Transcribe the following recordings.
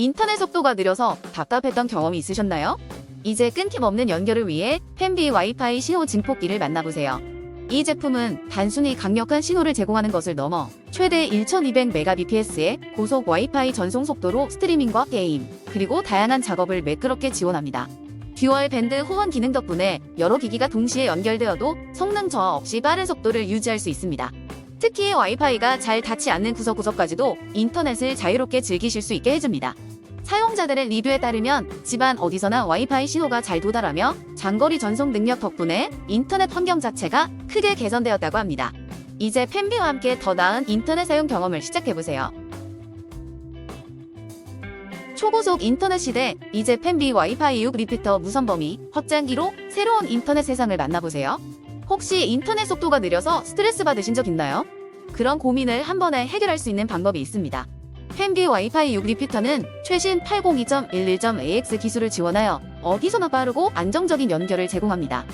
인터넷 속도가 느려서 답답했던 경험이 있으셨나요? 이제 끊김없는 연결을 위해 펜비 와이파이 신호 증폭기를 만나보세요. 이 제품은 단순히 강력한 신호를 제공하는 것을 넘어 최대 1200mbps의 고속 와이파이 전송 속도로 스트리밍과 게임, 그리고 다양한 작업을 매끄럽게 지원합니다. 듀얼 밴드 호환 기능 덕분에 여러 기기가 동시에 연결되어도 성능 저하 없이 빠른 속도를 유지할 수 있습니다. 특히 와이파이가 잘 닿지 않는 구석구석까지도 인터넷을 자유롭게 즐기실 수 있게 해줍니다. 사용자들의 리뷰에 따르면 집안 어디서나 와이파이 신호가 잘 도달하며 장거리 전송 능력 덕분에 인터넷 환경 자체가 크게 개선되었다고 합니다. 이제 팬비와 함께 더 나은 인터넷 사용 경험을 시작해보세요. 초고속 인터넷 시대 이제 팬비 와이파이 6 리피터 무선 범위 확장기로 새로운 인터넷 세상을 만나보세요. 혹시 인터넷 속도가 느려서 스트레스 받으신 적 있나요? 그런 고민을 한 번에 해결할 수 있는 방법이 있습니다. 팬비 와이파이 6 리피터는 최신 802.11.ax 기술을 지원하여 어디서나 빠르고 안정적인 연결을 제공합니다.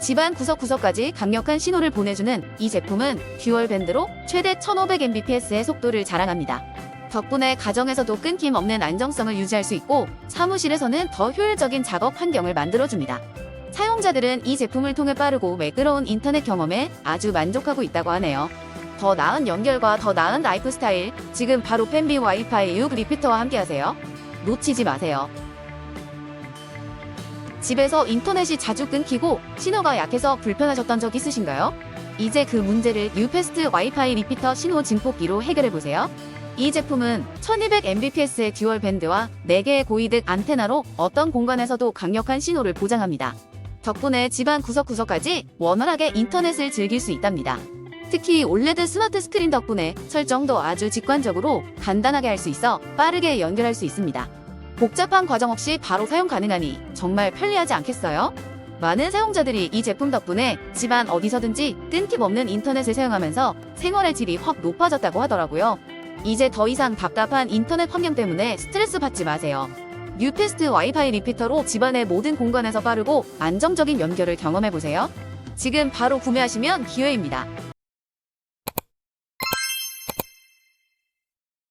집안 구석구석까지 강력한 신호를 보내주는 이 제품은 듀얼 밴드로 최대 1500mbps의 속도를 자랑합니다. 덕분에 가정에서도 끊김 없는 안정성을 유지할 수 있고 사무실에서는 더 효율적인 작업 환경을 만들어줍니다. 사용자들은 이 제품을 통해 빠르고 매끄러운 인터넷 경험에 아주 만족하고 있다고 하네요. 더 나은 연결과 더 나은 라이프 스타일 지금 바로 팬비 와이파이 6 리피터와 함께하세요. 놓치지 마세요. 집에서 인터넷이 자주 끊기고 신호가 약해서 불편하셨던 적 있으신가요? 이제 그 문제를 뉴패스트 와이파이 리피터 신호 증폭기로 해결해보세요. 이 제품은 1200mbps의 듀얼 밴드와 4개의 고이득 안테나로 어떤 공간에서도 강력한 신호를 보장합니다. 덕분에 집안 구석구석까지 원활하게 인터넷을 즐길 수 있답니다. 특히 올레드 스마트 스크린 덕분에 설정도 아주 직관적으로 간단하게 할 수 있어 빠르게 연결할 수 있습니다. 복잡한 과정 없이 바로 사용 가능하니 정말 편리하지 않겠어요? 많은 사용자들이 이 제품 덕분에 집안 어디서든지 끊김없는 인터넷을 사용하면서 생활의 질이 확 높아졌다고 하더라고요. 이제 더 이상 답답한 인터넷 환경 때문에 스트레스 받지 마세요. 뉴패스트 와이파이 리피터로 집안의 모든 공간에서 빠르고 안정적인 연결을 경험해보세요. 지금 바로 구매하시면 기회입니다.